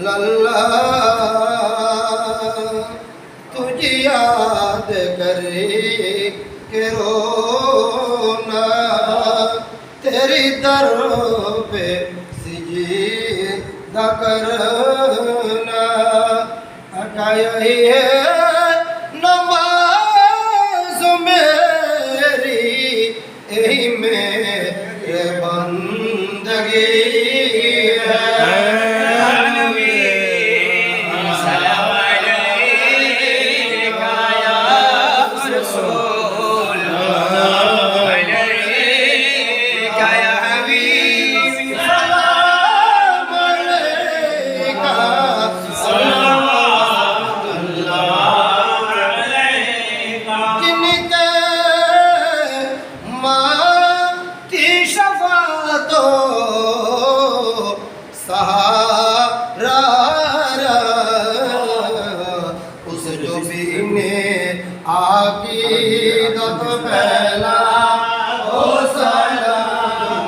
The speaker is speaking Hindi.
लल्ला। तुझे याद करे के रोना। तेरी दर पे सिजी न करना। हटा यही है बंदगी। সিনে আপি দত পেলা ও সালাম